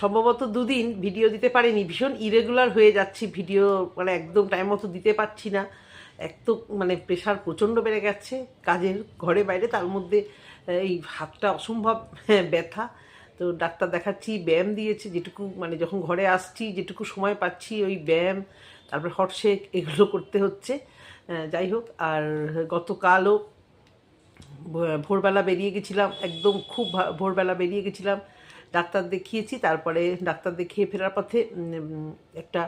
সম্ভবত দুদিন ভিডিও দিতে পারিনি। ভীষণ ইরেগুলার হয়ে যাচ্ছি ভিডিও মানে একদম টাইম মতো দিতে পারছি না। এক তো মানে প্রেশার প্রচণ্ড বেড়ে গেছে কাজের ঘরে বাইরে, তার মধ্যে এই হাতটা অসম্ভব ব্যথা। তো ডাক্তার দেখাচ্ছি, ব্যায়াম দিয়েছে, যেটুকু মানে যখন ঘরে আসছি, যেটুকু সময় পাচ্ছি, ওই ব্যায়াম, তারপর হটশেক এগুলো করতে হচ্ছে। যাই হোক, আর গতকালও ভোরবেলা বেরিয়ে গেছিলাম, একদম খুব ভোরবেলা বেরিয়ে গেছিলাম। ডাক্তার দেখিয়েছি, তারপরে ডাক্তার দেখিয়ে ফেরার পথে একটা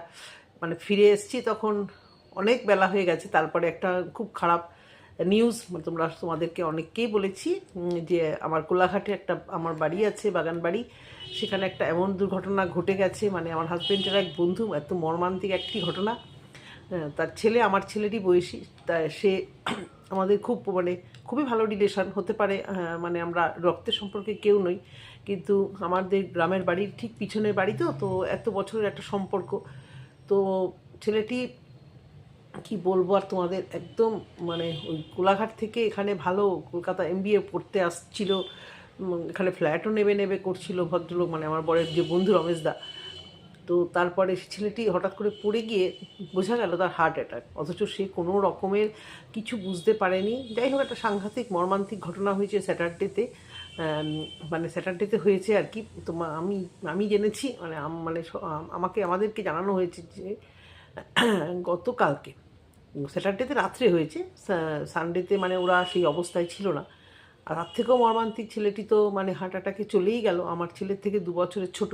মানে ফিরে এসেছি তখন অনেক বেলা হয়ে গেছে। তারপরে একটা খুব খারাপ নিউজ তোমরা, তোমাদেরকে অনেককেই বলেছি যে আমার কোলাঘাটে একটা, আমার বাড়ি আছে, বাগান বাড়ি। সেখানে একটা এমন দুর্ঘটনা ঘটে গেছে মানে আমার হাজব্যান্ডের এক বন্ধু, এত মর্মান্তিক একটি ঘটনা। তার ছেলে, আমার ছেলেরই বয়সী, তা সে আমাদের খুব মানে খুবই ভালো রিলেশান হতে পারে মানে আমরা রক্তের সম্পর্কে কেউ নই। কিন্তু আমাদের গ্রামের বাড়ির ঠিক পিছনের বাড়ি তো তো এত বছরের একটা সম্পর্ক। তো ছেলেটি, কি বলব আর তোমাদের, একদম মানে ওই কোলাঘাট থেকে এখানে ভালো কলকাতা এমবিএ পড়তে আসছিল। এখানে ফ্ল্যাটও নেবে নেবে করছিল ভদ্রলোক মানে আমার বরের যে বন্ধু রমেশ দা। তো তারপরে সে ছেলেটি হঠাৎ করে পড়ে গিয়ে বোঝা গেল তার হার্ট অ্যাটাক অথচ সে কোনো রকমের কিছু বুঝতে পারেনি। যাই হোক, একটা সাংঘাতিক মর্মান্তিক ঘটনা হয়েছে স্যাটারডেতে মানে স্যাটারডেতে হয়েছে আর কি। তো আমি আমি জেনেছি মানে মানে আমাকে, আমাদেরকে জানানো হয়েছে যে গতকালকে, স্যাটারডেতে রাত্রে হয়েছে সানডেতে মানে ওরা সেই অবস্থায় ছিল না। আর তার থেকেও মর্মান্তিক ছেলেটি তো মানে হার্ট অ্যাটাকে চলেই গেল। আমার ছেলের থেকে দু বছরের ছোট।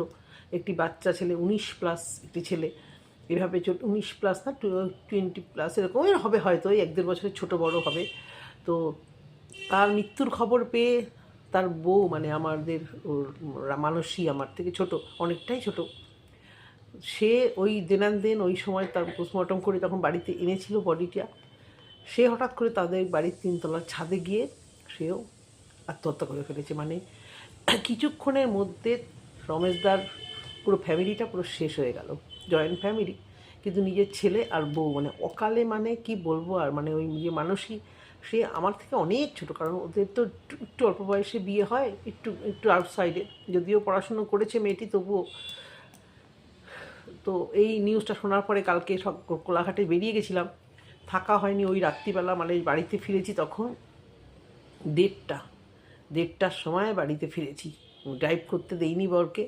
একটি বাচ্চা ছেলে, উনিশ প্লাস একটি ছেলে। এভাবে উনিশ প্লাস না টোয়েন্টি প্লাস এরকম, এর হবে হয়তো ওই এক দেড় বছরের ছোট বড় হবে। তো তার মৃত্যুর খবর পেয়ে তার বউ মানে আমাদের ওর মানসী আমার থেকে ছোট, অনেকটাই ছোট। সে ওই দেনান দেন ওই সময় তার পোস্টমর্টম করে তখন বাড়িতে এনেছিল বডিটা। সে হঠাৎ করে তাদের বাড়ির তিনতলার ছাদে গিয়ে সেও আত্মহত্যা করে ফেলেছে। মানে কিছুক্ষণের মধ্যে রমেশদার পুরো ফ্যামিলিটা পুরো শেষ হয়ে গেল। জয়েন্ট ফ্যামিলি কিন্তু নিজের ছেলে আর বউ মানে অকালে মানে কি বলব আর মানে ওই যে মানুষই সে আমার থেকে অনেক ছোট, কারণ ওদের তো একটু অল্প বয়সে বিয়ে হয়, একটু একটু আউটসাইডে যদিও পড়াশুনো করেছে মেয়েটি, তবুও। তো এই নিউজটা শোনার পরে কালকে সব কোলাঘাটে বেরিয়ে গেছিলাম। থাকা হয়নি ওই রাত্রিবেলা মানে বাড়িতে ফিরেছি তখন দেড়টা। দেড়টার সময় বাড়িতে ফিরেছি। ড্রাইভ করতে দেইনি বরকে।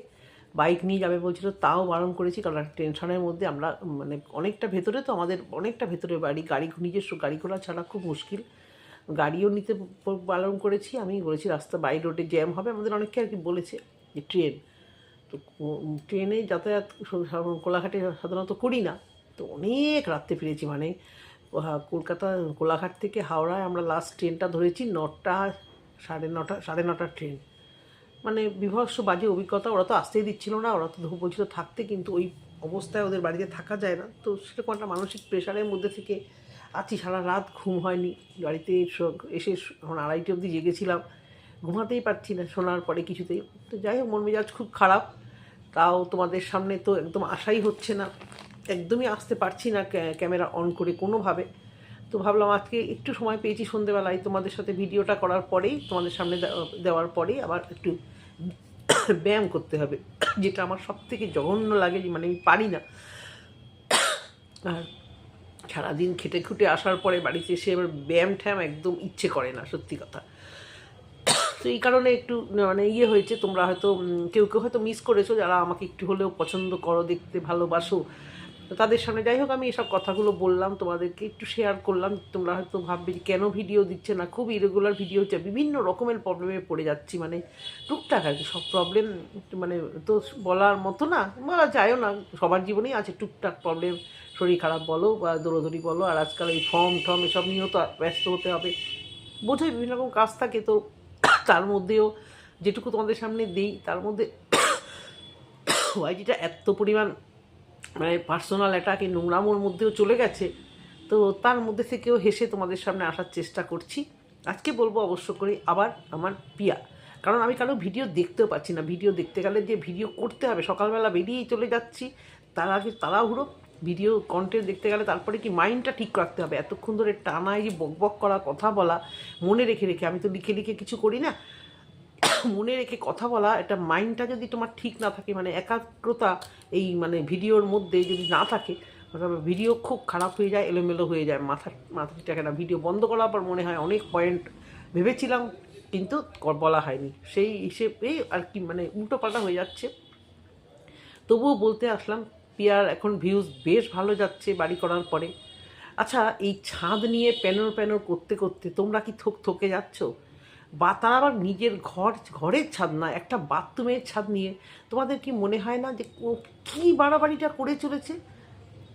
বাইক নিয়ে যাবে বলছিল, তাও বারণ করেছি, কারণ একটা টেনশনের মধ্যে আমরা মানে অনেকটা ভেতরে তো আমাদের, অনেকটা ভেতরে বাড়ি, গাড়ি, নিজস্ব গাড়ি ঘোড়া ছাড়া খুব মুশকিল। গাড়িও নিতে বারণ করেছি, আমি বলেছি রাস্তা বাই রোডে জ্যাম হবে, আমাদের অনেককে আর কি বলেছে যে ট্রেন। তো ট্রেনে যাতায়াত কোলাঘাটে সাধারণত করি না, তো অনেক রাত্রে ফিরেছি মানে কলকাতা, কোলাঘাট থেকে হাওড়ায় আমরা লাস্ট ট্রেনটা ধরেছি নটা, সাড়ে নটা, সাড়ে নটার ট্রেন মানে বিভৎস বাজে অভিজ্ঞতা, ওরা তো আসতেই দিচ্ছিল না, ওরা তো বলছিল থাকতে, কিন্তু ওই অবস্থায় ওদের বাড়িতে থাকা যায় না। তো সেরকম একটা মানসিক প্রেশারের মধ্যে থেকে আছি, সারা রাত ঘুম হয়নি। বাড়িতে এসে- এখন আড়াইটে অবধি জেগেছিলাম, ঘুমাতেই পারছি না শোনার পরে কিছুতেই। তো যাই হোক, মন মেজাজ খুব খারাপ, তাও তোমাদের সামনে তো একদম আশাই হচ্ছে না। একদমই আসতে পারছি না ক্যামেরা অন করে কোনোভাবে। তো ভাবলাম আজকে একটু সময় পেয়েছি সন্ধেবেলায় তোমাদের সাথে ভিডিওটা করার পরেই, তোমাদের সামনে দেওয়ার পরেই আবার একটু ব্যায়াম করতে হবে, যেটা আমার সব থেকে জঘন্য লাগে মানে আমি পারি না। আর সারাদিন খেটে খুটে আসার পরে বাড়িতে এসে এবার ব্যায়াম ঠ্যাম একদম ইচ্ছে করে না, সত্যি কথা। তো এই কারণে একটু মানে ইয়ে হয়েছে, তোমরা হয়তো কেউ কেউ হয়তো মিস করেছ, যারা আমাকে একটু হলেও পছন্দ করো, দেখতে ভালোবাসো। তো তাদের সামনে যাই হোক, আমি এসব কথাগুলো বললাম, তোমাদেরকে একটু শেয়ার করলাম, তোমরা হয়তো ভাববে যে কেন ভিডিও দিচ্ছে না? খুব ইরেগুলার ভিডিও হচ্ছে, বিভিন্ন রকমের প্রবলেমে পড়ে যাচ্ছি মানে টুকটাক আর কি, সব প্রবলেম মানে তো বলার মতো না, বলা যায়ও না, সবার জীবনেই আছে টুকটাক প্রবলেম শরীর খারাপ বলো বা দৌড়দৌড়ি বলো, আর আজকাল এই ফর্ম টর্ম এসব নিয়েও তো ব্যস্ত হতে হবে। বোঝোই বিভিন্ন রকম কাজ থাকে, তো তার মধ্যেও যেটুকু তোমাদের সামনে দিই, তার মধ্যে ওয়াইজিটা এত পরিমাণ মানে পার্সোনাল অ্যাটাক নোংরামোর মধ্যেও চলে গেছে। তো তার মধ্যে থেকেও হেসে তোমাদের সামনে আসার চেষ্টা করছি। আজকে বলব অবশ্য করে আবার আমার পিয়া। কারণ আমি কারও ভিডিও দেখতেও পাচ্ছি না। ভিডিও দেখতে গেলে যে ভিডিও করতে হবে, সকালবেলা বেরিয়েই চলে যাচ্ছি। তার আগে তাড়াহুড়ো, ভিডিও কন্টেন্ট দেখতে গেলে তারপরে কি মাইন্ডটা ঠিক রাখতে হবে। এতক্ষণ ধরে টানা এই যে বক বক করা কথা বলা, মনে রেখে রেখে। আমি তো লিখে লিখে কিছু করি না। মনে রেখে কথা বলা এটা মাইন্ডটা যদি তোমার ঠিক না থাকে মানে একাগ্রতা এই মানে ভিডিওর মধ্যে যদি না থাকে ভিডিও খুব খারাপ হয়ে যায়, এলোমেলো হয়ে যায়, মাথা মাথা থাকে না। ভিডিও বন্ধ করার পর মনে হয় অনেক পয়েন্ট ভেবেছিলাম, কিন্তু বলা হয়নি। সেই হিসেবেই আর কি মানে উল্টো পাল্টা হয়ে যাচ্ছে। তবুও বলতে আসলাম, পিয়ার, এখন ভিউজ বেশ ভালো যাচ্ছে বাড়ি করার পরে। আচ্ছা এই ছাদ নিয়ে প্যানর প্যানর করতে করতে তোমরা কি থোক থকে যাচ্ছ? বা তারা আবার নিজের ঘর, ঘরের ছাদ না, একটা বাথরুমের ছাদ নিয়ে। তোমাদের কি মনে হয় না যে কী বাড়াবাড়িটা করে চলেছে?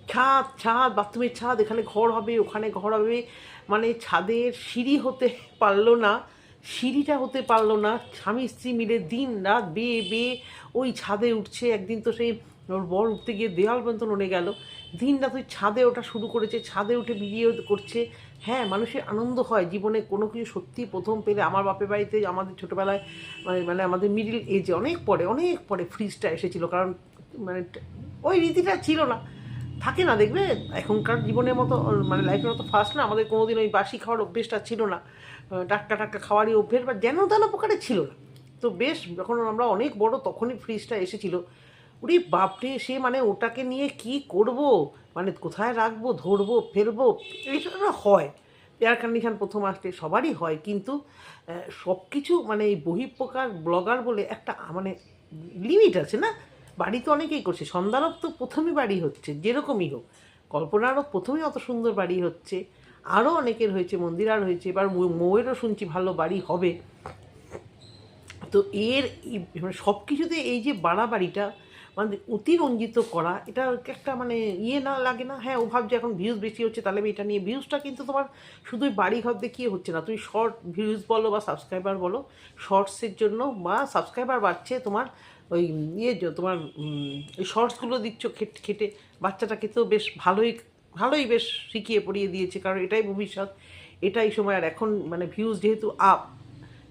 ছাদ ছাদ, বাথরুমের ছাদ, এখানে ঘর হবে, ওখানে ঘর হবে। মানে ছাদের সিঁড়ি হতে পারল না, সিঁড়িটা হতে পারল না। স্বামী, স্ত্রী মিলে দিন রাত বেয়ে বেয়ে ওই ছাদে উঠছে। একদিন তো সেই ওর বর উঠতে গিয়ে দেওয়াল পর্যন্ত নড়ে গেল। দিন রাত ওই ছাদে ওটা শুরু করেছে। ছাদে উঠে ভিডিও করছে। হ্যাঁ মানুষের আনন্দ হয়। জীবনে কোনো কিছু সত্যি প্রথম পেলে আমার বাপের বাড়িতে, আমাদের ছোটোবেলায় মানে মানে আমাদের মিডিল এজে অনেক পরে অনেক পরে ফ্রিজটা এসেছিল। কারণ মানে ওই রীতিটা ছিল না। থাকে না, দেখবে? এখনকার জীবনের মতো মানে লাইফের মতো ফার্স্ট না। আমাদের কোনোদিন ওই বাসি খাওয়ার অভ্যেসটা ছিল না। টাটকা টাটকা খাওয়ারই অভ্যেস বা যেন তেন প্রকারে ছিল না। তো বেশ, যখন আমরা অনেক বড়, তখনই ফ্রিজটা এসেছিল। উরি বাপরে, সে মানে ওটাকে নিয়ে কি করব? মানে কোথায় রাখব, ধরবো, ফেলব না হয়। এয়ার কন্ডিশন প্রথম আসলে সবারই হয়, কিন্তু সব কিছু মানে এই বহিঃপ্রকার ব্লগার বলে একটা মানে লিমিট আছে না? বাড়ি তো অনেকেই করছে সন্ধ্যারব তো প্রথমে বাড়ি হচ্ছে, যেরকমই হোক। কল্পনারও প্রথমেই অত সুন্দর বাড়ি হচ্ছে, আরও অনেকের হয়েছে মন্দিরার হয়েছে, এবার মৌয়েরও শুনছি ভালো বাড়ি হবে। তো এর সব কিছুতে এই যে বাড়াবাড়িটা মানে অতিরঞ্জিত করা, এটা একটা মানে ইয়ে না লাগে না? হ্যাঁ ও ভাবছে এখন ভিউজ বেশি হচ্ছে, তাহলে আমি এটা নিয়ে ভিউজটা কিন্তু তোমার শুধুই বাড়ি ঘর দেখিয়ে হচ্ছে না। তুমি শর্ট ভিউজ বলো বা সাবস্ক্রাইবার বলো শর্টসের জন্য বা সাবস্ক্রাইবার বাড়ছে তোমার ওই ইয়ে তোমার শর্টসগুলো দিচ্ছ খেটে খেটে। বাচ্চাটাকে তো বেশ ভালোই ভালোই বেশ শিখিয়ে পড়িয়ে দিয়েছে, কারণ এটাই ভবিষ্যৎ, এটাই সময়। আর এখন মানে ভিউজ যেহেতু আপ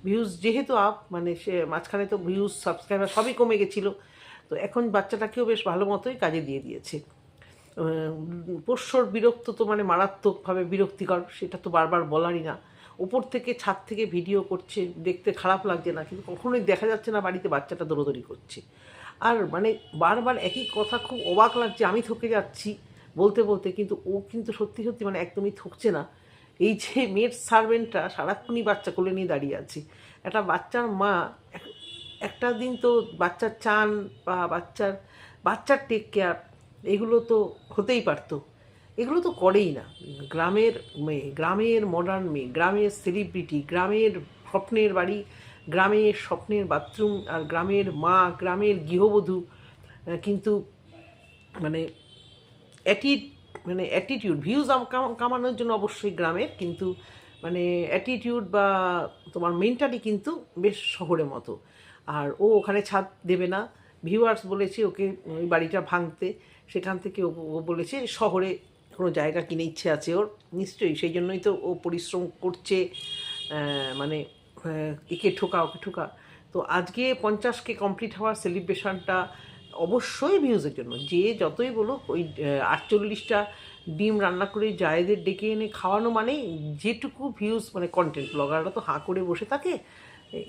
ভিউজ যেহেতু আপ মানে সে মাঝখানে তো ভিউজ সাবস্ক্রাইবার সবই কমে গেছিল। তো এখন বাচ্চাটাকেও বেশ ভালো মতোই কাজে দিয়ে দিয়েছে। পোষ্যর বিরক্ত তো মানে মারাত্মকভাবে বিরক্তিকর, সেটা তো বারবার বলারই না। ওপর থেকে ছাদ থেকে ভিডিও করছে, দেখতে খারাপ লাগছে না, কিন্তু কখনোই দেখা যাচ্ছে না বাড়িতে বাচ্চাটা দৌড়দৌড়ি করছে। আর মানে বারবার একই কথা, খুব অবাক লাগছে, আমি থকে যাচ্ছি বলতে বলতে, কিন্তু ও কিন্তু সত্যি সত্যি মানে একদমই থকছে না। এই যে মেয়ের সার্ভেন্টটা সারাক্ষণই বাচ্চা কোলে নিয়ে দাঁড়িয়ে আছে। একটা বাচ্চার মা একটা দিন তো বাচ্চার চান বা বাচ্চার বাচ্চার টেক কেয়ার এগুলো তো হতেই পারতো। এগুলো তো করেই না। গ্রামের মেয়ে, গ্রামের মডার্ন মেয়ে, গ্রামের সেলিব্রিটি গ্রামের স্বপ্নের বাড়ি, গ্রামের স্বপ্নের বাথরুম আর গ্রামের মা, গ্রামের গৃহবধূ কিন্তু মানে অ্যাটি মানে অ্যাটিটিউড ভিউজ কামানোর জন্য অবশ্যই গ্রামের, কিন্তু মানে অ্যাটিটিউড বা তোমার মেন্টালি কিন্তু বেশ শহরের মতো। আর ও ওখানে ছাদ দেবে না। ভিউয়ার্স বলেছে ওকে ওই বাড়িটা ভাঙতে। সেখান থেকে ও বলেছে শহরে কোনো জায়গা কিনে ইচ্ছে আছে ওর। নিশ্চয়ই, সেই জন্যই তো ও পরিশ্রম করছে মানে একে ঠোকা, ওকে ঠোকা। তো আজকে পঞ্চাশকে কমপ্লিট হওয়ার সেলিব্রেশনটা অবশ্যই ভিউজের জন্য। যে যতই বলুক, ওই আটচল্লিশটা ডিম রান্না করে জায়েদের ডেকে এনে খাওয়ানো মানে যেটুকু ভিউজ মানে কন্টেন্ট ব্লগাররা তো হাঁ করে বসে থাকে।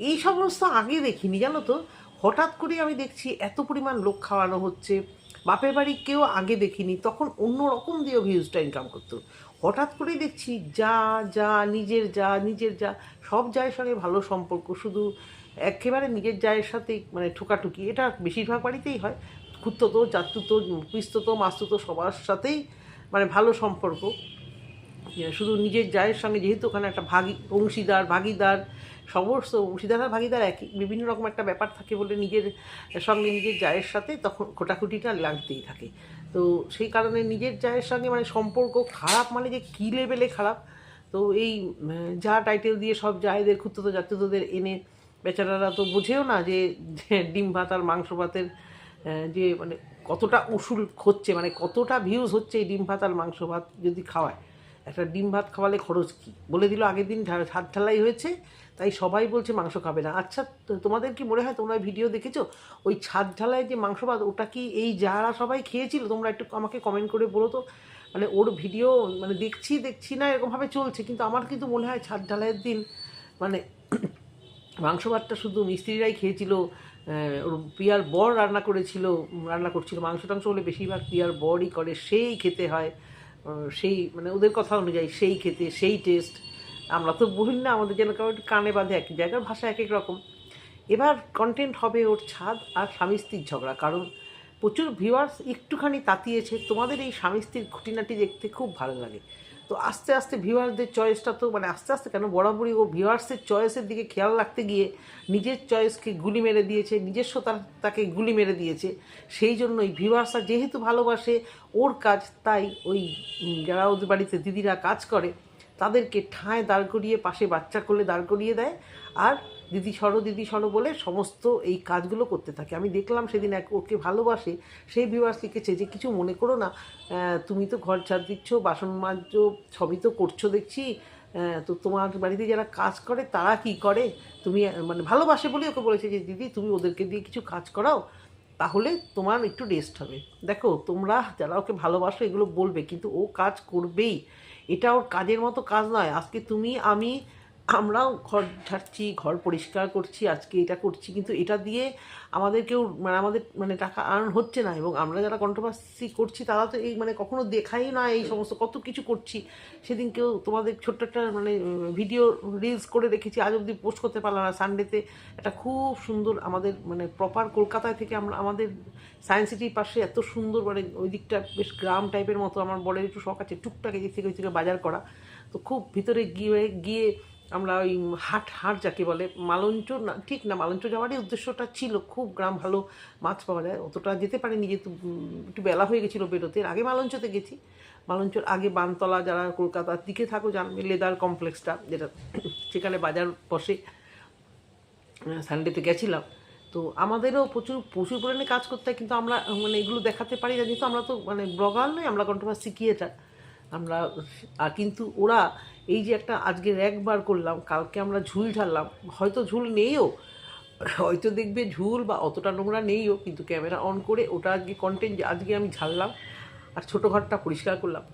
এই সমস্ত আগে দেখিনি, জানো তো? হঠাৎ করে আমি দেখছি এত পরিমাণ লোক খাওয়ানো হচ্ছে। বাপের বাড়ি কেউ আগে দেখিনি, তখন অন্য রকম দিয়েও ভিউজটা ইনকাম করতো। হঠাৎ করে দেখছি যা যা, নিজের যা নিজের যা, সব জায়ের সঙ্গে ভালো সম্পর্ক। শুধু একেবারে নিজের জায়ের সাথে মানে ঠোকাঠুকি, এটা বেশিরভাগ বাড়িতেই হয়। খুঁড়তো জাতুতো পিস্ততো মাস্তুতো সবার সাথেই মানে ভালো সম্পর্ক। শুধু নিজের জায়ের সঙ্গে, যেহেতু ওখানে একটা ভাগি, অংশীদার, ভাগিদার সমস্ত অংশীদার ভাগিদার একই বিভিন্ন রকম একটা ব্যাপার থাকে বলে নিজের সঙ্গে নিজের জায়ের সাথে তখন খোটাখুটিটা লাগতেই থাকে। তো সেই কারণে নিজের জায়ের সঙ্গে মানে সম্পর্ক খারাপ মানে যে কী লেভেলে খারাপ? তো এই যা টাইটেল দিয়ে সব জায়েদের খুঁড়তো জাতীয়দের এনে বেচারারা তো বুঝেও না যে ডিম ভাত আর মাংস ভাতের যে মানে কতটা উসুল হচ্ছে মানে কতটা ভিউজ হচ্ছে এই ডিম ভাত আর মাংস ভাত যদি খাওয়ায়। একটা ডিম ভাত খাওয়ালে খরচ কী? বলে দিল আগের দিন হাত ঢালাই হয়েছে তাই সবাই বলছে মাংস খাবে না। আচ্ছা তোমাদের কি মনে হয় তোমরা ভিডিও দেখেছ? ওই ছাদ ঢালাই যে মাংস ভাত, ওটা কি এই যারা সবাই খেয়েছিল? তোমরা একটু আমাকে কমেন্ট করে বলো তো। মানে ওর ভিডিও মানে দেখছি দেখছি না, এরকমভাবে চলছে। কিন্তু আমার কিন্তু মনে হয় ছাদ ঢালাইয়ের দিন মানে মাংস ভাতটা শুধু মিস্ত্রিরাই খেয়েছিল ওর পিয়ার বর রান্না করেছিল, রান্না করছিল। মাংস টাংস হলে বেশিরভাগ পিয়ার বরই করে, সেই খেতে হয়। সেই মানে ওদের কথা অনুযায়ী সেই খেতে, সেই টেস্ট আমরা তো বলি না, আমাদের যেন কারও একটু কানে বাঁধে এক জায়গার ভাষা এক এক রকম। এবার কন্টেন্ট হবে ওর ছাদ আর স্বামী স্ত্রীর ঝগড়া, কারণ প্রচুর ভিউয়ার্স একটুখানি তাতিয়েছে। তোমাদের এই স্বামী স্ত্রীর খুঁটিনাটি দেখতে খুব ভালো লাগে। তো আস্তে আস্তে ভিউয়ার্সদের চয়েসটা তো মানে আস্তে আস্তে কেন বরাবরই ও ভিউয়ার্সের চয়েসের দিকে খেয়াল রাখতে গিয়ে নিজের চয়েসকে গুলি মেরে দিয়েছে, নিজস্ব তার, তাকে গুলি মেরে দিয়েছে। সেই জন্য জন্যই ভিউয়ার্সরা যেহেতু ভালোবাসে ওর কাজ, তাই ওই যারা ওদের বাড়িতে দিদিরা কাজ করে তাদেরকে ঠায় দাঁড় করিয়ে, পাশে বাচ্চা করলে দাঁড় করিয়ে দেয়। আর দিদি সরো দিদি সরো বলে সমস্ত এই কাজগুলো করতে থাকে। আমি দেখলাম সেদিন এক ওকে ভালোবাসে সেই ভিউয়ার্স লিখেছে যে, কিছু মনে করো না তুমি তো ঘর ছাড় দিচ্ছ, বাসন মাজছো, সবই তো করছ দেখছি তো তোমার বাড়িতে যারা কাজ করে, তারা কি করে? তুমি মানে ভালোবাসে বলে ওকে বলেছে যে, দিদি, তুমি ওদেরকে দিয়ে কিছু কাজ করাও, তাহলে তোমার একটু রেস্ট হবে। দেখো, তোমরা যারা ওকে ভালোবাসো, এগুলো বলবে, কিন্তু ও কাজ করবেই। এটা ওর কাজের মতো কাজ নয়। আজকে তুমি আমি আমরাও ঘর ঝাড়ছি, ঘর পরিষ্কার করছি, আজকে এটা করছি, কিন্তু এটা দিয়ে আমাদের কেউ মানে আমাদের মানে টাকা আর্ন হচ্ছে না এবং আমরা যারা কন্ট্রোভার্সি করছি, তারা তো এই মানে কখনো দেখাই না এই সমস্ত, কত কিছু করছি। সেদিন কেউ তোমাদের ছোট্ট একটা মানে ভিডিও রিলস করে রেখেছি, আজ অবধি পোস্ট করতে পারলাম না। সানডেতে একটা খুব সুন্দর আমাদের মানে প্রপার কলকাতায় থেকে আমরা, আমাদের সায়েন্স সিটির পাশে এত সুন্দর মানে ওই দিকটা বেশ গ্রাম টাইপের মতো, আমার বড়ের একটু শখ আছে, টুকটাক এদিক থেকে ওই থেকে বাজার করা। তো খুব ভিতরে গিয়ে গিয়ে আমরা ওই হাট হাট যাকে বলে, মালঞ্চ না, ঠিক না, মালঞ্চ যাওয়ারই উদ্দেশ্যটা ছিল খুব গ্রাম ভালো মাছ পাওয়া যায়। অতটা যেতে পারিনি যেহেতু একটু বেলা হয়ে গেছিল বেরোতে। আগে মালঞ্চতে গেছি। মালঞ্চর আগে বানতলা যারা কলকাতার দিকে থাকো জানবে লেদার কমপ্লেক্সটা, যেটা সেখানে বাজার বসে। সানডেতে গেছিলাম। তো আমাদেরও প্রচুর প্রচুর পরিমাণে কাজ করতে হয়, কিন্তু আমরা মানে এগুলো দেখাতে পারি না। যেহেতু আমরা তো মানে ব্লগার নই, আমরা কন্ট্রোভার্সি ক্রিয়েটার আমরা, আর কিন্তু ওরা এই যে একটা আজকে একবার করলাম, কালকে আমরা ঝুল ঢাললাম হয়তো ঝুল নেইও, হয়তো দেখবে ঝুল বা অতটা নোংরা নেইও, কিন্তু ক্যামেরা অন করে ওটা আজকে কন্টেন্ট আজকে আমি ঝাড়লাম আর ছোটো ঘরটা পরিষ্কার করলাম।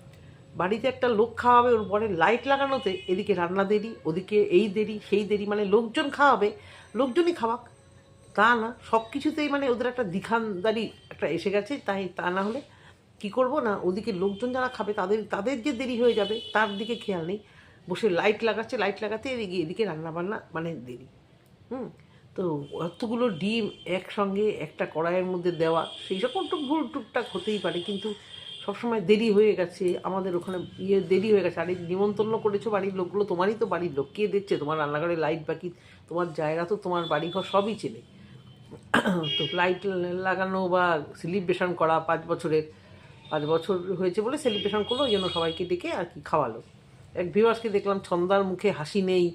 বাড়িতে একটা লোক খাওয়াবে, ওর পরে লাইট লাগানোতে এদিকে রান্না দেরি, ওদিকে এই দেরি, সেই দেরি মানে লোকজন খাওয়াবে, লোকজনই খাওয়াক। তা না সব কিছুতেই মানে ওদের একটা দ্বিখানদারি একটা এসে গেছে, তাই তা না হলে কি করব না? ওদিকে লোকজন যারা খাবে, তাদের তাদের যে দেরি হয়ে যাবে, তার দিকে খেয়াল নেই। বসে লাইট লাগাচ্ছে লাইট লাগাতে এদিকে এদিকে রান্না বান্না মানে দেরি। হুম? তো অতগুলো ডিম একসঙ্গে একটা কড়াইয়ের মধ্যে দেওয়া, সেই সকল তো ভুল টুকটাক হতেই পারে, কিন্তু সবসময় দেরি হয়ে গেছে। আমাদের ওখানে ইয়ে দেরি হয়ে গেছে। আর নিমন্ত্রণ করেছ বাড়ির লোকগুলো, তোমারই তো বাড়ির লোক। কে দিচ্ছে তোমার রান্নাঘরে লাইট বাকি, তোমার জায়গা তো তোমার বাড়িঘর সবই চেনে। তো লাইট লাগানো বা সেলিব্রেশন করা পাঁচ বছরের পাঁচ বছর হয়েছে বলে সেলিব্রেশন করল ওই জন্য সবাইকে ডেকে আর কি খাওয়ালো। এক ভিউয়ার্সকে দেখলাম ছন্দার মুখে হাসি নেই।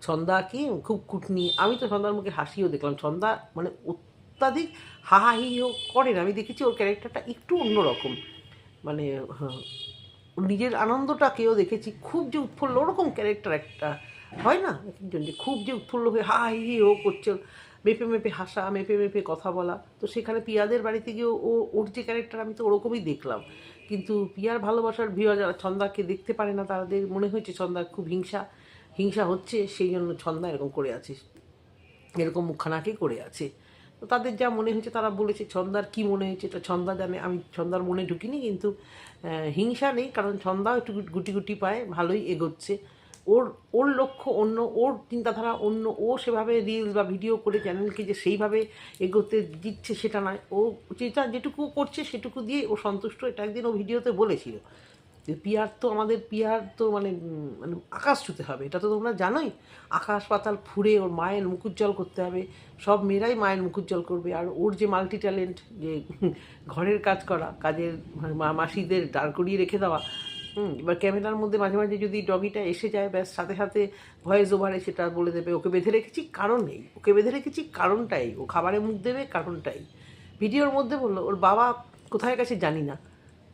ছন্দা কি? খুব কুটনি। আমি তো ছন্দার মুখে হাসিও দেখলাম। ছন্দা মানে অত্যাধিক হাহাহিও করে না। আমি দেখেছি ওর ক্যারেক্টারটা একটু অন্যরকম। মানে হ্যাঁ, নিজের আনন্দটাকেও দেখেছি। খুব যে উৎফুল্ল ওরকম ক্যারেক্টার একটা। হয় না? একজন যে খুব যে উৎফুল্ল হয়ে হা হি ও করছে। মেপে মেপে হাসা, মেপে মেপে কথা বলা। তো সেখানে পিয়াদের বাড়িতে গিয়ে ও, ওর যে ক্যারেক্টার আমি তো ওরকমই দেখলাম। কিন্তু পিয়ার ভালোবাসার ভিউ যারা ছন্দাকে দেখতে পারে না, তাদের মনে হয়েছে ছন্দা খুব হিংসা। হিংসা হচ্ছে, সেই জন্য ছন্দা এরকম করে আছে। এরকম মুখখানাকে করে আছে। তো তাদের যা মনে হয়েছে, তারা বলেছে ছন্দার কি মনে হয়েছে, এটা ছন্দা জানে। আমি ছন্দার মনে ঢুকিনি, কিন্তু হিংসা নেই, কারণ ছন্দাও একটু গুটি গুটি পায়, ভালোই এগোচ্ছে। ওর ওর লক্ষ্য অন্য, ওর চিন্তাধারা অন্য, ও সেভাবে রিলস বা ভিডিও করে চ্যানেলকে যে সেইভাবে এগোতে দিচ্ছে সেটা নয়। ও যেটা যেটুকু করছে সেটুকু দিয়ে ও সন্তুষ্ট। এটা একদিন ও ভিডিওতে বলেছিল যে পিয়ার তো আমাদের পিয়ার তো মানে মানে আকাশ ছুতে হবে। এটা তো তোমরা জানোই। আকাশ পাতাল ফুড়ে ওর মায়ের মুখ উজ্জ্বল করতে হবে। সব মেয়েরাই মায়ের মুখ উজ্জ্বল করবে। আর ওর যে মাল্টি ট্যালেন্ট যে ঘরের কাজ করা, কাজের মাসিদের দাঁড় করিয়ে রেখে দেওয়া হুম, এবার ক্যামেরার মধ্যে মাঝে মাঝে যদি ডগিটা এসে যায়, ব্যাস সাথে সাথে ভয়েস ওভারে সেটা বলে দেবে। ওকে বেঁধে রেখেছি, কারণ নেই। ওকে বেঁধে রেখেছি, কারণটাই। ও খাবারে মুখ দেবে, কারণটাই। ভিডিওর মধ্যে বলল, ওর বাবা কোথায় গেছে জানি না।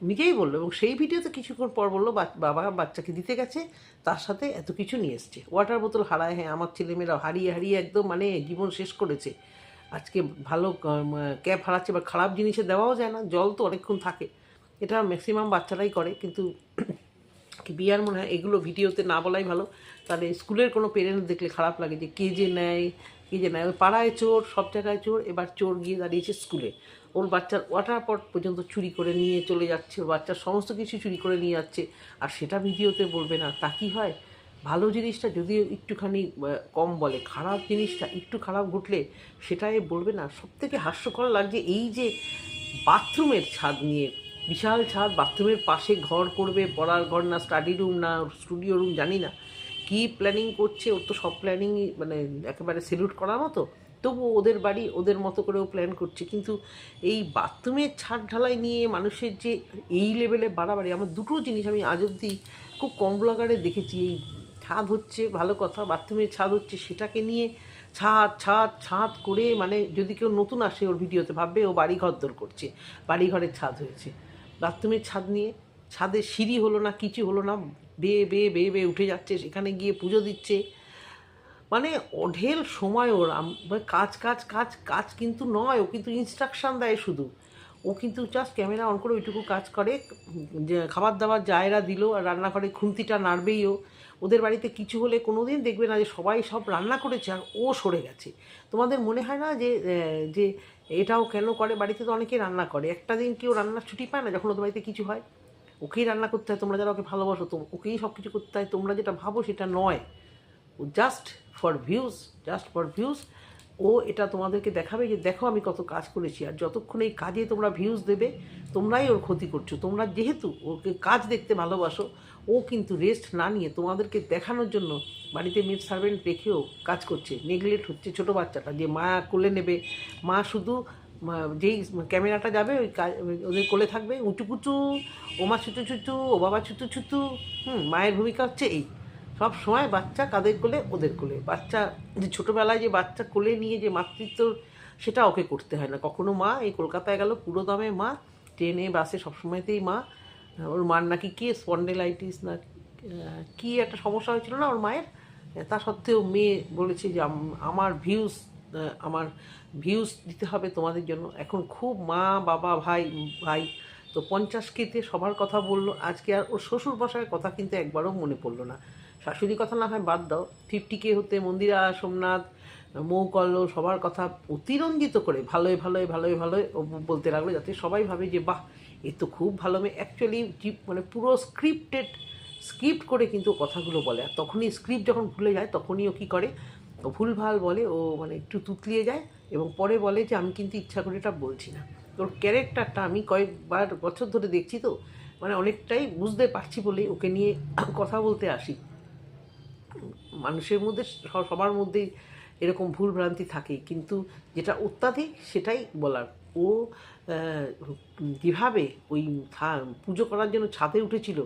নিজেই বলল, এবং সেই ভিডিওতে কিছুক্ষণ পর বলল বাবা বাচ্চাকে দিতে গেছে, তার সাথে এত কিছু নিয়ে এসছে। ওয়াটার বোতল হারায় হ্যাঁ আমার ছেলেমেয়েরা হারিয়ে হারিয়ে একদম মানে জীবন শেষ করেছে। আজকে ভালো ক্যাব হারাচ্ছে বা খারাপ জিনিসে দেওয়াও যায় না, জল তো অনেকক্ষণ থাকে। এটা ম্যাক্সিমাম বাচ্চারাই করে, কিন্তু কি বিয়ার মনে হয় এগুলো ভিডিওতে না বলাই ভালো। তাহলে স্কুলের কোনো পেরেন্টস দেখলে খারাপ লাগে যে কে যে নেয়, কে যে নেয়। পাড়ায় চোর, সব জায়গায় চোর, এবার চোর গিয়ে দাঁড়িয়েছে স্কুলে। ওর বাচ্চার ওয়াটার পট পর্যন্ত চুরি করে নিয়ে চলে যাচ্ছে, ওর বাচ্চার সমস্ত কিছু চুরি করে নিয়ে যাচ্ছে। আর সেটা ভিডিওতে বলবে না, তা কি হয়? ভালো জিনিসটা যদিও একটুখানি কম বলে, খারাপ জিনিসটা একটু খারাপ ঘটলে সেটাই বলবে না। সব থেকে হাস্যকর লাগছে এই যে বাথরুমের ছাদ নিয়ে বিশাল ছাদ, বাথরুমের পাশে ঘর করবে, পড়ার ঘর না স্টাডি রুম না স্টুডিও রুম জানি না। কি প্ল্যানিং করছে, ওর তো সব প্ল্যানিংই মানে একেবারে সেলুট করার মতো। তবু ওদের বাড়ি ওদের মতো করেও প্ল্যান করছে। কিন্তু এই বাথরুমের ছাদ ঢালাই নিয়ে মানুষের যে এই লেভেলে বাড়াবাড়ি, আমার দুটো জিনিস আমি আজ অবধি খুব কম ব্লগারে দেখেছি। এই ছাদ হচ্ছে, ভালো কথা, বাথরুমের ছাদ হচ্ছে, সেটাকে নিয়ে ছাদ ছাদ ছাদ করে মানে যদি কেউ নতুন আসে ওর ভিডিওতে, ভাববে ও বাড়ি ঘরদর করছে বাড়ি ঘরের ছাদ হয়েছে। বাথরুমের ছাদ নিয়ে, ছাদে সিঁড়ি হলো না কিছু হলো না বেয়ে বেয়ে বেয়ে বেয়ে উঠে যাচ্ছে, সেখানে গিয়ে পুজো দিচ্ছে। মানে অঢেল সময় ওর মানে কাজ কাজ কাজ কাজ কিন্তু নয়, ও কিন্তু ইনস্ট্রাকশন দেয় শুধু। ও কিন্তু জাস্ট ক্যামেরা অন করে ওইটুকু কাজ করে খাবার দাবার জায়রা দিল, আর রান্নাঘরে খুন্তিটা নাড়বেই ও। ওদের বাড়িতে কিছু হলে কোনো দিন দেখবে না যে সবাই সব রান্না করেছে, আর ও সরে গেছে। তোমাদের মনে হয় না যে যে এটাও কেন করে? বাড়িতে তো অনেকেই রান্না করে। একটা দিন কেউ রান্নার ছুটি পায় না যখন ওদের বাড়িতে কিছু হয়। ওকেই রান্না করতে হয়, তোমরা যারা ওকে ভালোবাসো, তো ওকেই সব কিছু করতে হয়। তোমরা যেটা ভাবো সেটা নয়। ও just for views just for views ও এটা তোমাদেরকে দেখাবে যে দেখো আমি কত কাজ করেছি। আর যতক্ষণ এই কাজে তোমরা ভিউজ দেবে, তোমরাই ওর ক্ষতি করছ। তোমরা যেহেতু ওকে কাজ দেখতে ভালোবাসো ও কিন্তু রেস্ট না নিয়ে তোমাদেরকে দেখানোর জন্য বাড়িতে মেড সার্ভেন্ট রেখেও কাজ করছে। নেগলেক্ট হচ্ছে ছোটো বাচ্চাটা যে মা কোলে নেবে। মা শুধু যেই ক্যামেরাটা যাবে ওই ওদের কোলে থাকবে। উঁচু কুচু ও মা ছুটু ছুটু ও বাবা ছুটু ছুটু হুম, মায়ের ভূমিকা হচ্ছে এই। সব সময় বাচ্চা কাদের কোলে? ওদের কোলে। বাচ্চা, যে ছোটোবেলায় যে বাচ্চা কোলে নিয়ে যে মাতৃত্ব, সেটা ওকে করতে হয় না। কখনো মা এই কলকাতায় গেল পুরো দামে মা, ট্রেনে, বাসে সবসময়তেই মা ওর মার নাকি কি স্পন্ডেলাইটিস না কি একটা সমস্যা হয়েছিল না ওর মায়ের? তা সত্ত্বেও মেয়ে বলেছে যে আমার ভিউজ আমার ভিউজ দিতে হবে তোমাদের জন্য। এখন খুব মা, বাবা, ভাই ভাই, তো পঞ্চাশ কেতে সবার কথা বলল। আজকে আর ওর শ্বশুর বসার কথা কিন্তু একবারও মনে পড়ল না। শাশুড়ি কথা না হয় বাদ দাও। ফিফটি কে হতে মন্দিরা, সোমনাথ মৌকল্ল সবার কথা অতিরঞ্জিত করে ভালোই ভালোই ভালোই ভালোই বলতে লাগল যাতে সবাই ভাবে যে, বাহ এ তো খুব ভালো মেয়ে অ্যাকচুয়ালি মানে পুরো স্ক্রিপ্টেড স্ক্রিপ্ট করে কিন্তু কথাগুলো বলে। আর তখনই স্ক্রিপ্ট যখন ভুলে যায়, তখনই ও কী করে? ও ভুলভাল বলে, ও মানে একটু তুতলিয়ে যায় এবং পরে বলে যে, আমি কিন্তু ইচ্ছা করে এটা বলছি না। ওর ক্যারেক্টারটা আমি কয়েকবার, বছর ধরে দেখছি তো মানে অনেকটাই বুঝতে পারছি বলেই ওকে নিয়ে কথা বলতে আসি। মানুষের মধ্যে, সবার মধ্যেই এরকম ভুল ভ্রান্তি থাকে কিন্তু যেটা অত্যাধিক সেটাই বলার। ও যেভাবে ওই পুজো করার জন্য ছাদে উঠেছিল?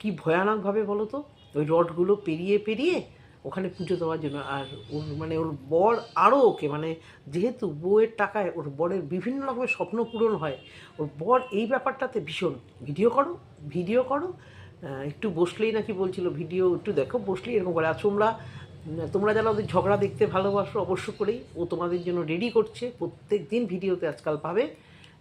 কি ভয়ানকভাবে বলো তো? ওই রডগুলো পেরিয়ে পেরিয়ে ওখানে পুজো দেওয়ার জন্য। আর ওর মানে ওর বর আরও ওকে মানে যেহেতু বউয়ের টাকায় ওর বরের বিভিন্ন রকমের স্বপ্ন পূরণ হয় ওর বর এই ব্যাপারটাতে ভীষণ। ভিডিও করো ভিডিও করো একটু বসলেই নাকি বলছিল ভিডিও একটু দেখো বসলেই এরকম করে। আর তোমরা উম, তোমরা যারা ওদের ঝগড়া দেখতে ভালোবাসো, অবশ্য করেই ও তোমাদের জন্য রেডি করছে। প্রত্যেক দিন ভিডিওতে আজকাল পাবে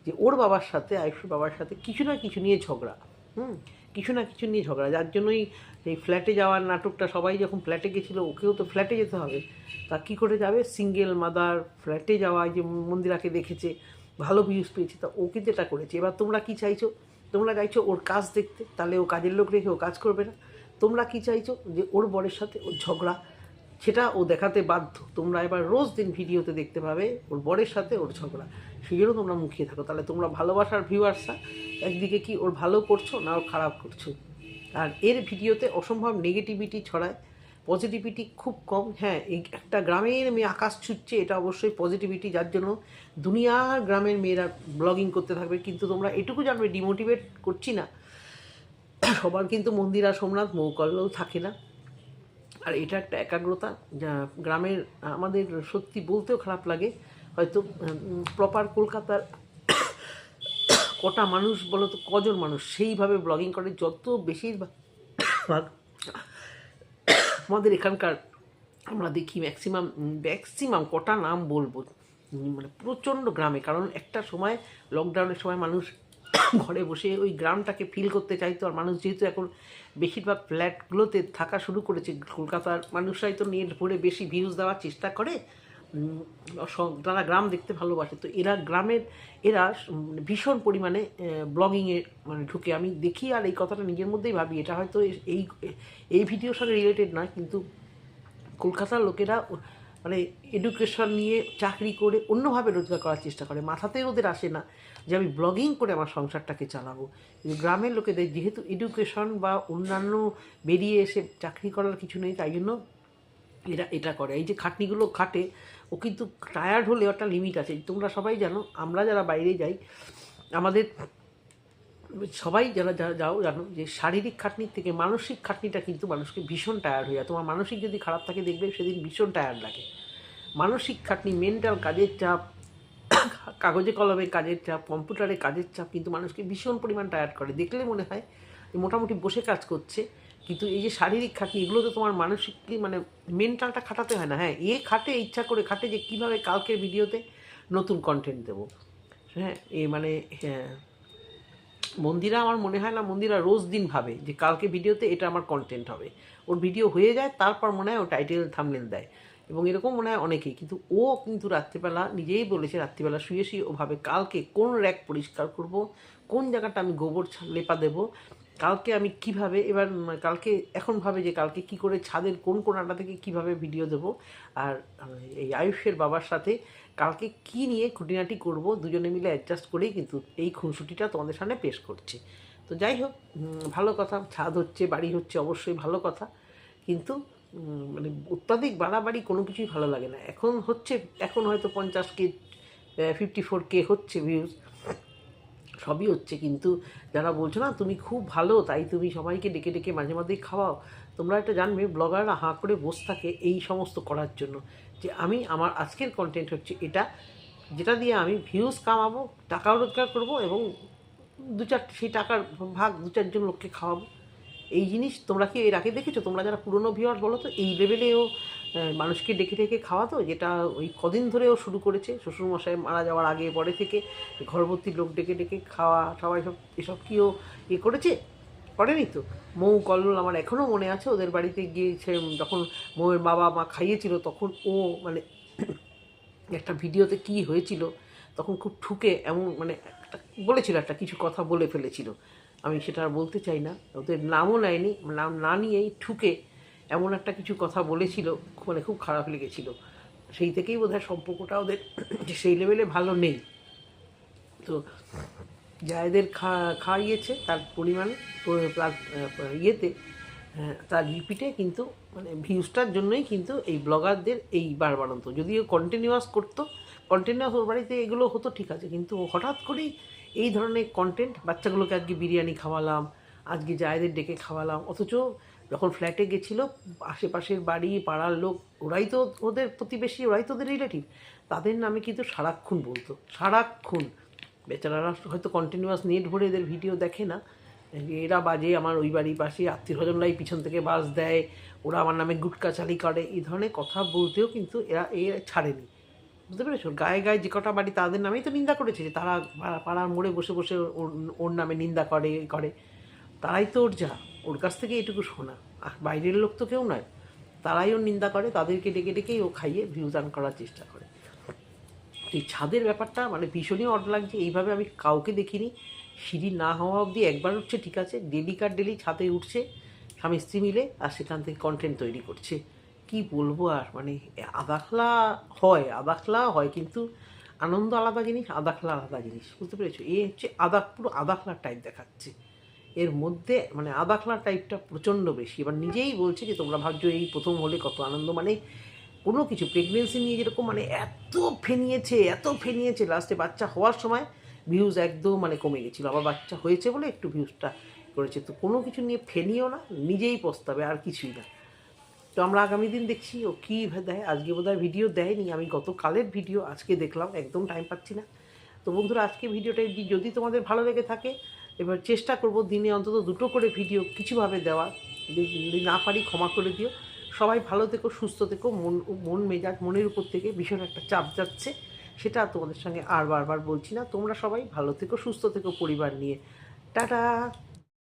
যে ওর বাবার সাথে আয়ুষের বাবার সাথে কিছু না কিছু নিয়ে ঝগড়া। হুম, কিছু না কিছু নিয়ে ঝগড়া। যার জন্যই এই ফ্ল্যাটে যাওয়ার নাটকটা সবাই যখন ফ্ল্যাটে গেছিল, ওকেও তো ফ্ল্যাটে যেতে হবে। তা কী করে যাবে? সিঙ্গেল মাদার ফ্ল্যাটে যাওয়া যে মন্দিরাকে দেখেছে, ভালো ভিউজ পেয়েছে, তা ও কিন্তু এটা করেছে। এবার তোমরা কি চাইছো? তোমরা চাইছো ওর কাজ দেখতে, তাহলে ও কাজের লোক রেখে ও কাজ করবে না। তোমরা কি চাইছো? যে ওর বরের সাথে ওর ঝগড়া সেটা ও দেখাতে বাধ্য। তোমরা এবার রোজ দিন ভিডিওতে দেখতে পাবে ওর বরের সাথে ওর ঝগড়া। সেই জন্য তোমরা মুখিয়ে থাকো। তাহলে তোমরা ভালোবাসার ভিউয়ার্সরা একদিকে কি ওর ভালো করছ না ওর খারাপ করছ? আর এর ভিডিওতে অসম্ভব নেগেটিভিটি ছড়ায়। পজিটিভিটি খুব কম। হ্যাঁ এই একটা গ্রামের মেয়ে আকাশ ছুটছে, এটা অবশ্যই পজিটিভিটি যার জন্য দুনিয়ার গ্রামের মেয়েরা ব্লগিং করতে থাকবে। কিন্তু তোমরা এটুকু জানবে ডিমোটিভেট করছি না। সবার কিন্তু মন্দিরা সোমনাথ মৌকল্যও থাকে না। আর এটা একটা একাগ্রতা যা গ্রামের, আমাদের সত্যি বলতেও খারাপ লাগে। হয়তো প্রপার কলকাতার কটা মানুষ বলো তো, কজন মানুষ সেইভাবে ব্লগিং করে, যত বেশিরভাগ ভাগ আমাদের এখানকার আমরা দেখি ম্যাক্সিমাম ম্যাক্সিমাম কটা নাম বলব। মানে প্রচণ্ড গ্রামে, কারণ একটা সময় লকডাউনের সময় মানুষ ঘরে বসে ওই গ্রামটাকে ফিল করতে চাইতো। আর মানুষ যেহেতু এখন বেশিরভাগ ফ্ল্যাটগুলোতে থাকা শুরু করেছে, কলকাতার মানুষরাই তো নেট ভরে বেশি ভিউজ দেওয়ার চেষ্টা করে। তারা গ্রাম দেখতে ভালোবাসে। তো এরা গ্রামের, এরা ভীষণ পরিমাণে ব্লগিংয়ে মানে ঢুকে। আমি দেখি আর এই কথাটা নিজের মধ্যেই ভাবি। এটা হয়তো এই এই ভিডিওর সঙ্গে রিলেটেড নয়, কিন্তু কলকাতার লোকেরা মানে এডুকেশন নিয়ে চাকরি করে অন্যভাবে রোজগার করার চেষ্টা করে। মাথাতেই ওদের আসে না যে আমি ব্লগিং করে আমার সংসারটাকে চালাবো। কিন্তু গ্রামের লোকেদের যেহেতু এডুকেশন বা অন্যান্য বেরিয়ে এসে চাকরি করার কিছু নেই, তাই জন্য এরা এটা করে। এই যে খাটনিগুলো খাটে, ও কিন্তু টায়ার্ড হলে একটা লিমিট আছে। তোমরা সবাই জানো, আমরা যারা বাইরে যাই, আমাদের সবাই যারা যারা যাও, জানো, যে শারীরিক খাটনির থেকে মানসিক খাটনিটা কিন্তু মানুষকে ভীষণ টায়ার্ড হয়ে যায়। তোমার মানসিক যদি খারাপ থাকে, দেখবে সেদিন ভীষণ টায়ার্ড লাগে। মানসিক খাটনি মেন্টাল কাজের চাপ, কাগজে কলমে কাজের চাপ কম্পিউটারে কাজের চাপ কিন্তু মানুষকে ভীষণ পরিমাণ টায়ার্ড করে। দেখলে মনে হয় যে মোটামুটি বসে কাজ করছে, কিন্তু এই যে শারীরিক খাটনি, এগুলো তো তোমার মানসিক মানে মেন্টালটা খাটাতে হয় না। হ্যাঁ এ খাটে, ইচ্ছা করে খাটে যে কীভাবে কালকের ভিডিওতে নতুন কন্টেন্ট দেবো। হ্যাঁ এ মানে হ্যাঁ মন্দিরা আমার মনে হয় না, মন্দিরা রোজ দিন ভাবে যে কালকে ভিডিওতে এটা আমার কন্টেন্ট হবে। ওর ভিডিও হয়ে যায়, তারপর মনে হয় ও টাইটেল থামলেন দেয়। এবং এরকম মনে হয় অনেকেই। কিন্তু ও কিন্তু রাত্রিবেলা নিজেই বলেছে, রাত্রিবেলা শুয়ে শুয়ে ও ভাবে কালকে কোন র্যাক পরিষ্কার করব, কোন জায়গাটা আমি গোবর লেপা দেবো, কালকে আমি কীভাবে, এবার কালকে এখন ভাবে যে কালকে কি করে ছাদের কোন কোনাটা থেকে কীভাবে ভিডিও দেবো। আর এই আয়ুষের বাবার সাথে কালকে কি নিয়ে খুঁটিনাটি করব, দুজনে মিলে অ্যাডজাস্ট করেই কিন্তু এই খুনসুটিটা তোমাদের সামনে পেশ করছে। তো যাই হোক ভালো কথা, ছাদ হচ্ছে, বাড়ি হচ্ছে, অবশ্যই ভালো কথা। কিন্তু মানে অত্যাধিক বাড়াবাড়ি কোনো কিছুই ভালো লাগে না। এখন হচ্ছে, এখন হয়তো পঞ্চাশ কে ফিফটি ফোর কে হচ্ছে ভিউজ সবই হচ্ছে। কিন্তু যারা বলছো না, তুমি খুব ভালো, তাই তুমি সবাইকে ডেকে ডেকে মাঝে মাঝেই খাওয়াও। তোমরা এটা জানবে, ব্লগাররা হাঁ করে বসে থাকে এই সমস্ত করার জন্য। যে আমি আমার আজকের কন্টেন্ট হচ্ছে এটা, যেটা দিয়ে আমি ভিউজ কামাবো, টাকাও রোজগার করব এবং দু চার, সেই টাকার ভাগ দু চারজন লোককে খাওয়াবো। এই জিনিস তোমরা কি এর আগে দেখেছ? তোমরা যারা পুরনো ভিউয়ার বলো তো, এই লেভেলেও মানুষকে ডেকে ডেকে খাওয়াতো, যেটা ওই কদিন ধরেও শুরু করেছে। শ্বশুরমশাই মারা যাওয়ার আগে পরে থেকে ঘরবর্তী লোক ডেকে ডেকে খাওয়া সবাই সব এসব কিও ইয়ে করেছে? করেনি তো? মৌ, কল্লোল আমার এখনও মনে আছে ওদের বাড়িতে গিয়েছে যখন মৌয়ের বাবা মা খাইয়েছিল তখন ও মানে একটা ভিডিওতে কি হয়েছিল, তখন খুব ঠুকে এমন মানে একটা বলেছিল, একটা কিছু কথা বলে ফেলেছিল। আমি সেটা আর বলতে চাই না। ওদের নামও নেয়নি, নাম না নিয়েই ঠুকে এমন একটা কিছু কথা বলেছিল মানে খুব খারাপ লেগেছিল। সেই থেকেই বোধহয় সম্পর্কটা ওদের সেই লেভেলে ভালো নেই। তো যাদের খা, খাইয়েছে, তার পরিমাণ ইয়েতে তার রিপিটে কিন্তু মানে ভিউজটার জন্যই কিন্তু এই ব্লগারদের এই বাড়বাড়ন্ত যদিও কন্টিনিউয়াস করতো কন্টিনিউয়াস ওর বাড়িতে এগুলো হতো, ঠিক আছে, কিন্তু হঠাৎ করেই এই ধরনের কন্টেন্ট বাচ্চাগুলোকে আজকে বিরিয়ানি খাওয়ালাম, আজকে জায়দের ডেকে খাওয়ালাম, অথচ যখন ফ্ল্যাটে গেছিল, আশেপাশের বাড়ি, পাড়ার লোক, ওরাই তো ওদের প্রতিবেশী, ওরাই তো ওদের রিলেটিভ তাদের নামে কিন্তু সারাক্ষণ বলতো, সারাক্ষণ। বেচারারা হয়তো কন্টিনিউয়াস নেট ভরে এদের ভিডিও দেখে না। এরা বাজে, আমার ওই বাড়ির পাশে আত্মীয় স্বজনরাই পিছন থেকে বাস দেয়, ওরা আমার নামে গুটকা চালি করে, এই ধরনের কথা বলতেও কিন্তু এরা এ ছাড়েনি। বুঝতে পেরেছ? গায়ে গায়ে যে কটা বাড়ি তাদের নামেই তো নিন্দা করেছে যে তারা পাড়া- পাড়ার মোড়ে বসে বসে ওর- নামে নিন্দা করে করে। তারাই তো ওর যা, ওর কাছ থেকে এটুকু শোনা। আর বাইরের লোক তো কেউ নয়। তারাই ওর নিন্দা করে, তাদেরকে ডেকে ডেকেই ও খাইয়ে ভিউজ আর্ন করার চেষ্টা করে। এই ছাদের ব্যাপারটা মানে ভীষণই অড লাগছে। এইভাবে আমি কাউকে দেখিনি। সিঁড়ি না হওয়া অবধি একবার উঠছে, ঠিক আছে। ডেলি কার ডেলি ছাদে উঠছে, স্বামী স্ত্রী মিলে আর সেখান থেকে কন্টেন্ট তৈরি করছে। কি বলব আর মানে আদাখলা হয় আদাখলা হয় কিন্তু আনন্দ আলাদা জিনিস, আদাখলা আলাদা জিনিস। বুঝতে পেরেছ? এ হচ্ছে আদা, পুরো আদাখলার টাইপ দেখাচ্ছে। এর মধ্যে মানে আদাখলা টাইপটা প্রচণ্ড বেশি। এবার নিজেই বলছে যে তোমরা ভাবছ এই প্রথম হলে কত আনন্দ মানে কোনো কিছু প্রেগনেন্সি নিয়ে যেরকম মানে এত ফেনিয়েছে এত ফেনিয়েছে লাস্টে বাচ্চা হওয়ার সময় ভিউজ একদম মানে কমে গেছিল। আবার বাচ্চা হয়েছে বলে একটু ভিউজটা করেছে। তো কোনো কিছু নিয়ে ফেনিও না, নিজেই পস্তাবে, আর কিছুই না। তো আমরা আগামী দিন দেখছি ও কী দেয়। আজকে বোধহয় ভিডিও দেয়নি। আমি গতকালের ভিডিও আজকে দেখলাম, একদম টাইম পাচ্ছি না। তো বন্ধুরা, আজকে ভিডিওটা যদি তোমাদের ভালো লেগে থাকে, এবার চেষ্টা করব দিনে অন্তত দুটো করে ভিডিও কিছুভাবে দেওয়া যদি না পারি, ক্ষমা করে দিও। সবাই ভালো থেকো, সুস্থ থেকো, মন মন মেজাজ, মনের উপর থেকে ভীষণ একটা চাপ যাচ্ছে। সেটা তোমাদের সঙ্গে আর বারবার বলছি না। তোমরা সবাই ভালো থেকো, সুস্থ থেকো পরিবার নিয়ে। টাটা!